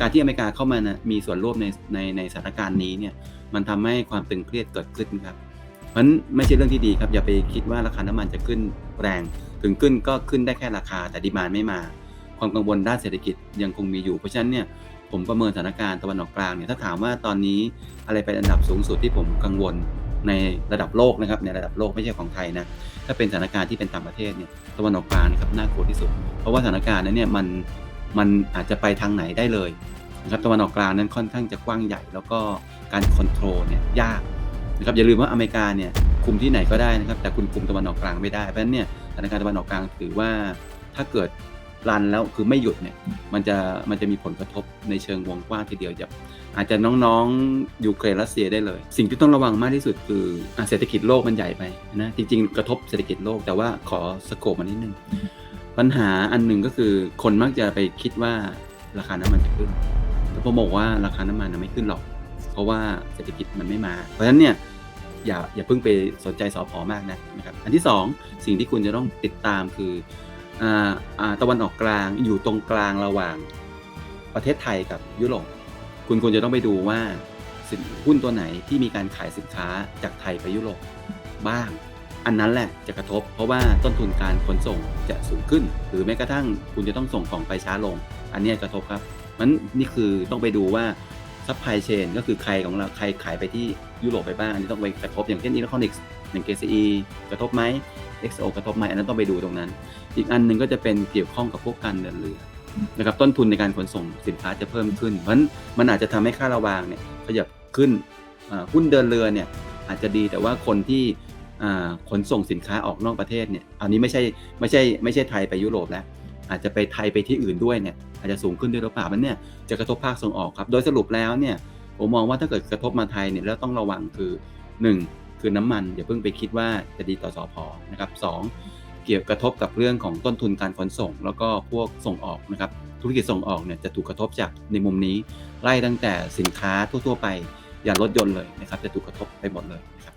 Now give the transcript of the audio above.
การที่อเมริกาเข้ามานะมีส่วนร่วมในในในสถานการณ์นี้เนี่ยมันทำให้ความตึงเครียดเกิดขึ้นครับเพราะฉะนั้นไม่ใช่เรื่องที่ดีครับอย่าไปคิดว่าราคาน้ำมันจะขึ้นแรง ถึงขึ้นก็ขึ้นได้แค่ราคาแต่ดีมานไม่มา ความกังวลด้านเศรษฐกิจยังคงมีอยู่เพราะฉะนั้นเนี่ยผมประเมินสถานการณ์ตะวันออกกลางเนี่ยถ้าถามว่าตอนนี้อะไรเป็นอันดับสูงสุดที่ผมกังวลในระดับโลกนะครับในระดับโลกไม่ใช่ของไทยนะถ้าเป็นสถานการณ์ที่เป็นต่างประเทศเนี่ยตะวันออกกลางนะครับน่ากลัวที่สุด เพราะว่าสถานการณ์นั้นเนี่ยมัน มันอาจจะไปทางไหนได้เลยนะครับตะวันออกกลางนั้นค่อนข้างจะกว้างใหญ่ แล้วก็การคอนโทรลเนี่ยยากนะครับอย่าลืมว่าอเมริกาเนี่ยคุมที่ไหนก็ได้นะครับ แต่คุณคุมตะวันออกกลางไม่ได้เพราะฉะนั้นเนี่ยสถานการณ์ตะวันออกกลางถือว่าถ้าเกิดรันแล้วคือไม่หยุดเนี่ยมันจะมันจะมีผลกระทบในเชิงวงกว้างทีเดียวจะอาจจะน้องๆยูเครนรัสเซียได้เลย สิ่งที่ต้องระวังมากที่สุดคืออเศรษฐกิจโลกมันใหญ่ไปนะจริง ๆ กระทบเศรษฐกิจโลกแต่ว่าขอสโคปมานิดนึง ปัญหาอันหนึ่งก็คือคนมักจะไปคิดว่าราคาน้ำมันจะขึ้น แต่ผมบอกว่าราคาน้ำมันไม่ขึ้นหรอก เพราะว่าเศรษฐกิจมันไม่มา เพราะฉะนั้นเนี่ยอย่าอย่าเพิ่งไปสนใจสอพอมากนะนะครับ อันที่สองสิ่งที่คุณจะต้องติดตามคืออ่าอ่าตะวันออกกลางอยู่ตรงกลางระหว่างประเทศไทยกับยุโรปคุณควรจะต้องไปดูว่าสินหุ้นตัวไหนที่มีการขายสินค้าจากไทยไปยุโรปบ้าง อันนั้นแหละจะกระทบ เพราะว่าต้นทุนการขนส่งจะสูงขึ้น หรือแม้กระทั่งคุณจะต้องส่งของไปช้าลง อันนี้กระทบครับมันนี่คือต้องไปดูว่าซัพพลายเชนก็คือใครของเราใครขายไปที่ยุโรปไปบ้างอันนี้ต้องไปกระทบอย่างเช่นอิเล็กทรอนิกส์อย่าง KCE กระทบไหม XO กระทบไหมอันนั้นต้องไปดูตรงนั้น อีกอันหนึ่งก็จะเป็นเกี่ยวข้องกับพวกการเดินเรือนะครับต้นทุนในการขนส่งสินค้าจะเพิ่มขึ้น เพราะมันอาจจะทำให้ค่าระวางเนี่ยขยับขึ้นหุ้นเดินเรือเนี่ยอาจจะดีแต่ว่าคนที่ ขนส่งสินค้าออกนอกประเทศเนี่ยอันนี้ไม่ใช่ไม่ใช่ไม่ใช่ไทยไปยุโรปแล้ว อาจจะไปไทยไปที่อื่นด้วยเนี่ยอาจจะสูงขึ้นด้วยหรือเปล่ามันเนี่ยจะกระทบภาคส่งออกครับ โดยสรุปแล้วเนี่ยผมมองว่าถ้าเกิดกระทบมาไทยเนี่ยแล้วต้องระวังคือ 1 คือน้ำมันอย่าเพิ่งไปคิดว่าจะดีต่อสอพอนะครับสองเกี่ยวกระทบกับเรื่องของต้นทุนการขนส่ง แล้วก็พวกส่งออกนะครับธุรกิจส่งออกเนี่ยจะถูกกระทบจากในมุมนี้ ไล่ตั้งแต่สินค้าทั่ว ๆ ไป อย่างรถยนต์เลยนะครับจะถูกกระทบไปหมดเลยนะครับ